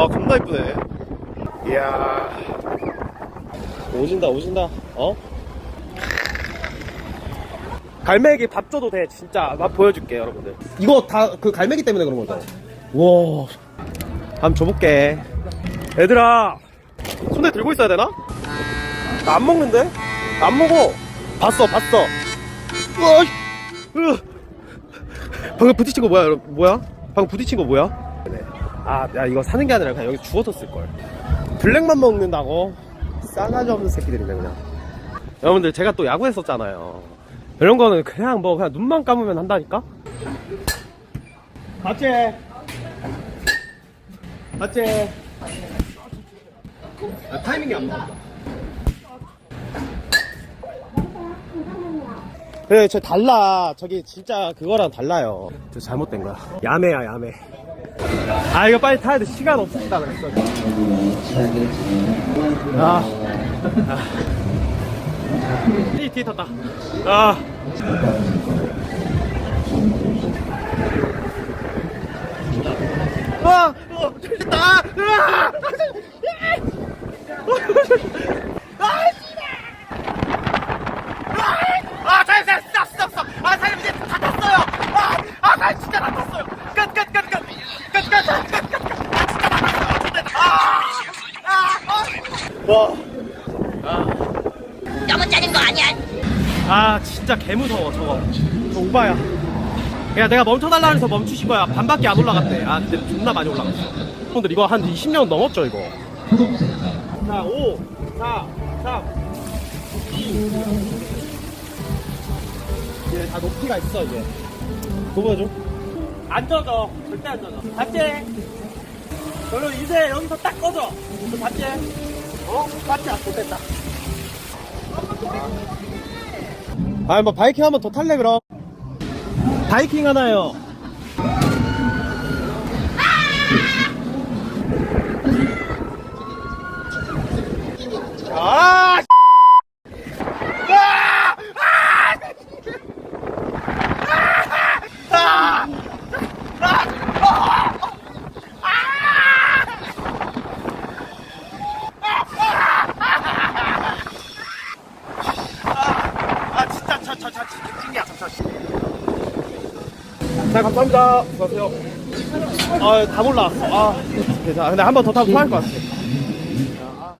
와 겁나 이쁘네 이야 오진다 오진다 어? 갈매기 밥 줘도 돼 진짜 맛 보여줄게 여러분들 이거 다 그 갈매기 때문에 그런 거죠 와 한번 줘볼게 얘들아 손에 들고 있어야 되나? 나 안 먹는데? 나 안 먹어 봤어 봤어 으아, 으. 방금 부딪힌 거 뭐야 여러분 뭐야? 방금 부딪힌 거 뭐야? 아, 야, 이거 사는 게 아니라 그냥 여기 주워서 쓸걸. 블랙만 먹는다고? 싸가지 없는 새끼들이네, 그냥. 여러분들, 제가 또 야구 했었잖아요. 이런 거는 그냥 뭐, 그냥 눈만 감으면 한다니까? 맞지? 맞지? 아, 타이밍이 안 맞다. 그래, 저 달라. 저기 진짜 그거랑 달라요. 저 잘못된 거야. 야매야, 야매. 아 이거 빨리 타야 돼 시간 없습니다 그랬어 아, 아. 뒤, 뒤 탔다 아 와, 어. 아! 아, 아, 아, 아. 와, 너무 짜는 거 아니야? 아, 진짜 개 무서워 저거. 저 오바야. 야, 내가 멈춰달라 해서 멈추신 거야. 반밖에 안 올라갔대. 아, 근데 존나 많이 올라갔어. 형들 이거 한 20년 넘었죠 이거. 자, 5, 4, 3, 2. 이제 다 높이가 있어 이제. 보여줘. 안 젖어. 절대 안 젖어. 봤지? 그럼 이제 여기서 딱 꺼져. 너 봤지? 어? 봤지? 아, 못됐다. 아, 뭐 바이킹 한번 더 탈래 그럼? 바이킹 하나요. 아! 아! 아! 아 찡이야 저 저. 자 감사합니다. 수고하세요. 아다 몰라왔어. 아 괜찮아. 근데 한 번 더 타면 토할 것 같아.